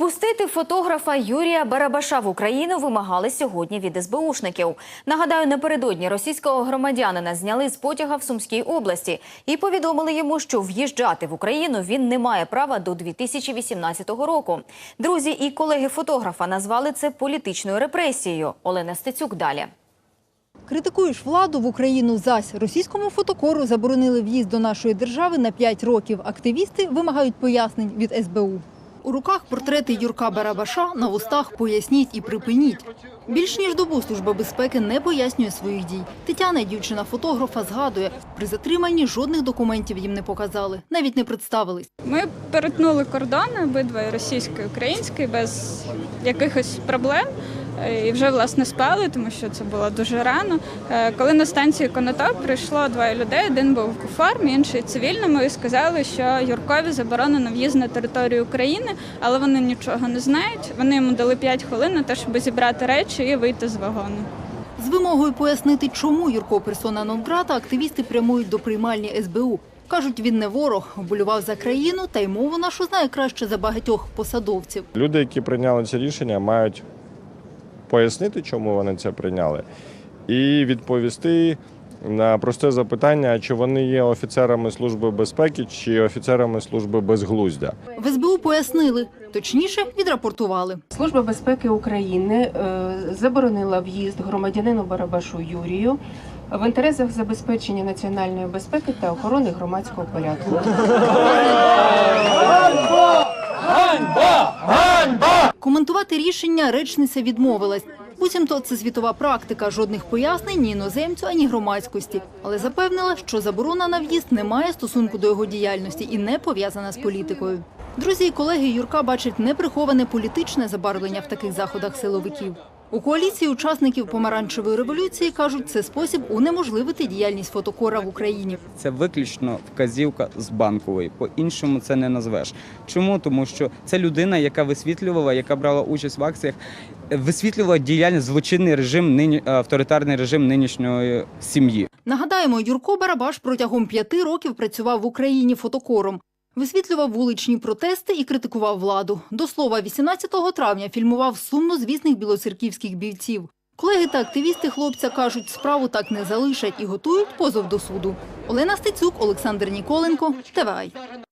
Впустити фотографа Юрія Барабаша в Україну вимагали сьогодні від СБУшників. Нагадаю, напередодні російського громадянина зняли з потяга в Сумській області і повідомили йому, що в'їжджати в Україну він не має права до 2018 року. Друзі і колеги фотографа назвали це політичною репресією. Олена Стецюк далі. Критикуєш владу в Україну зась. Російському фотокору заборонили в'їзд до нашої держави на 5 років. Активісти вимагають пояснень від СБУ. У руках портрети Юрка Барабаша, на вустах поясніть і припиніть. Більш ніж добу Служба безпеки не пояснює своїх дій. Тетяна, дівчина фотографа, згадує, при затриманні жодних документів їм не показали, навіть не представились. Ми перетнули кордони обидва російської і без якихось проблем. І вже власне спали, тому що це було дуже рано. Е, Коли на станції Конотоп прийшло двоє людей, один був у формі, інший цивільному, і сказали, що Юркові заборонено в'їзд на територію України, але вони нічого не знають. Вони йому дали 5 хвилин на те, щоб зібрати речі і вийти з вагону. З вимогою пояснити, чому Юрко персона нон-грата, активісти прямують до приймальні СБУ. Кажуть, він не ворог, болював за країну та й мову нашу знає краще за багатьох посадовців. Люди, які прийняли це рішення, мають пояснити, чому вони це прийняли, і відповісти на просте запитання, чи вони є офіцерами Служби безпеки чи офіцерами служби безглуздя. В СБУ пояснили, точніше відрапортували. Служба безпеки України е, заборонила в'їзд громадянину Барабашу Юрію в інтересах забезпечення національної безпеки та охорони громадського порядку. Коментувати рішення речниця відмовилась. Буцімто це світова практика, жодних пояснень ні іноземцю, ані громадськості. Але запевнила, що заборона на в'їзд не має стосунку до його діяльності і не пов'язана з політикою. Друзі і колеги Юрка бачать неприховане політичне забарвлення в таких заходах силовиків. У коаліції учасників помаранчевої революції кажуть, це спосіб унеможливити діяльність фотокора в Україні. Це виключно вказівка з банкової. По-іншому це не назвеш. Чому? Тому що це людина, яка висвітлювала, яка брала участь в акціях, е, висвітлювала діяльність злочинний режим, нині авторитарний режим нинішньої сім'ї. Нагадаємо, Юрко Барабаш протягом п'яти років працював в Україні фотокором. Висвітлював вуличні протести і критикував владу. До слова, 18 травня фільмував сумно звісних білоцерківських бійців. Колеги та активісти хлопця кажуть, справу так не залишать і готують позов до суду. Олена Стецюк, Олександр Ніколенко, ТВАЙ.